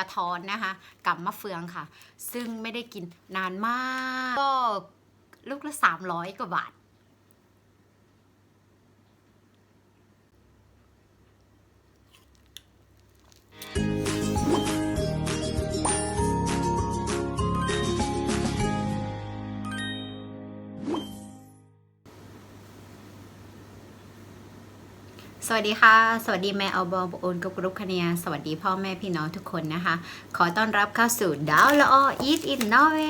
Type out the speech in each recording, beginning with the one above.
ระท้อนนะคะกับมะเฟืองค่ะ ซึ่งไม่ได้กินนานมาก ก็ลูกละ 300 กว่าบาท สวัสดีค่ะ สวัสดีแม่เอาบอมโอนกับกรุ๊ปคเนียสวัสดีพ่อแม่พี่น้องทุกคนนะคะ ขอต้อนรับเข้าสู่ดาวละออีทอินนอเว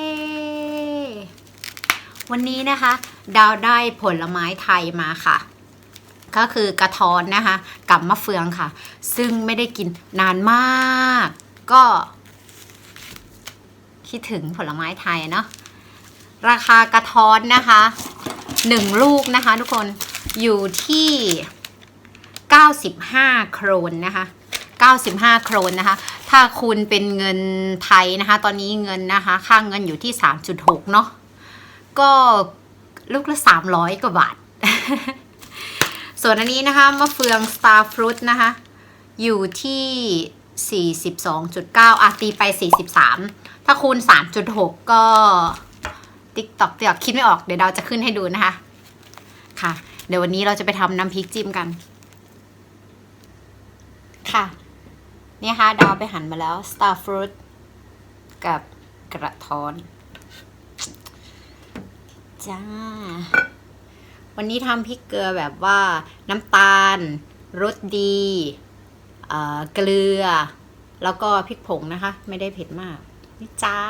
ย์วันนี้นะคะ ดาวได้ผลไม้ไทยมาค่ะ ก็คือกระท้อนนะคะกับมะเฟืองค่ะ ซึ่งไม่ได้กินนานมาก ก็ คิดถึงผลไม้ไทยเนาะราคากระท้อนนะคะหนึ่งลูกนะคะ ทุกคนอยู่ที่ 95 โครนนะคะ 95 โครนนะคะ ถ้าคูณเป็นเงินไทยนะคะ ตอนนี้เงินนะคะ ค่าเงินอยู่ที่ 3.6 เนาะ ก็ลูกละ 300 กว่าบาท ส่วนอันนี้นะคะมะเฟือง Star Fruit นะคะ อยู่ที่ 42.9อาตีไป 43 ถ้าคูณ 3.6 ก็ติ๊กตอกเดี๋ยวคิดไม่ออก เดี๋ยวเราจะขึ้นให้ดูนะคะ ค่ะ เดี๋ยววันนี้เราจะไปทำน้ำพริกจิ้มกัน ค่ะนี่ค่ะ ดาวไปหั่นมาแล้ว star fruit กับกระท้อน จ้า วันนี้ทำพริกเกลือแบบว่าน้ำตาลรสดีเกลือ แล้วก็พริกผงนะคะ ไม่ได้เผ็ดมาก นี่จ้า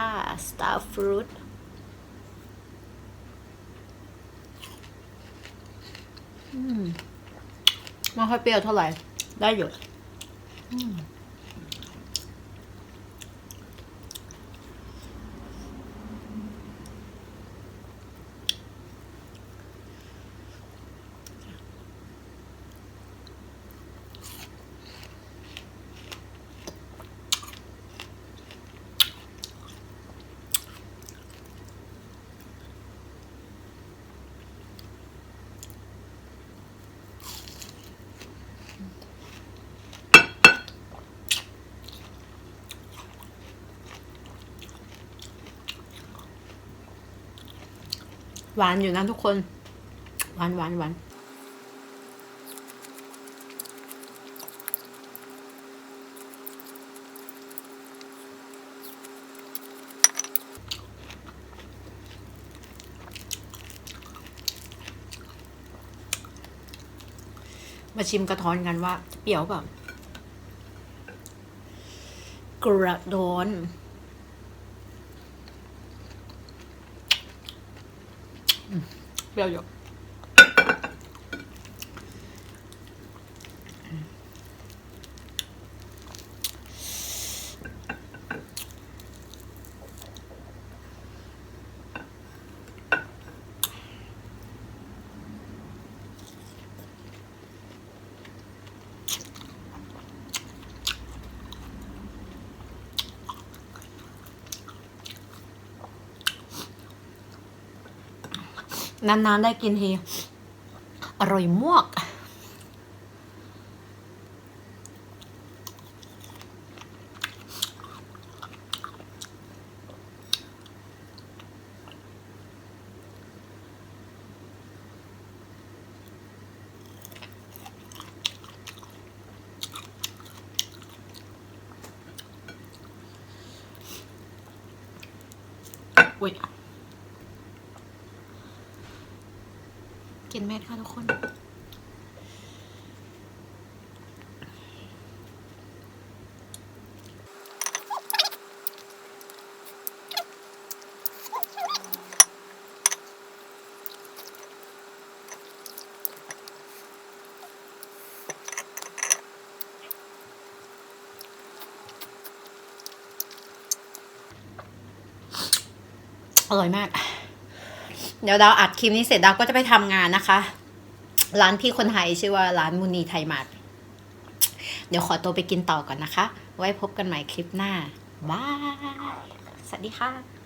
star fruit อืมไม่ค่อยเปรี้ยวเท่าไหร่ ได้อยู่ 嗯。 หวานอยู่นะทุกคน หวานหวานหวานมาชิมกระท้อนกันว่า เปรี้ยวแบบกระท้อน เปรี้ย นานๆได้กินที อร่อยมากอุ้ กินเม็ดค่ะทุกคน อร่อยมาก เดี๋ยวดาวอัดคลิปนี้เสร็จดาวก็จะไปทำงานนะคะ ร้านพี่คนไทยชื่อว่าร้านมุนีไทยมาร์ทเดี๋ยวขอตัวไปกินต่อก่อนนะคะ ไว้พบกันใหม่คลิปหน้าบาย สวัสดีค่ะ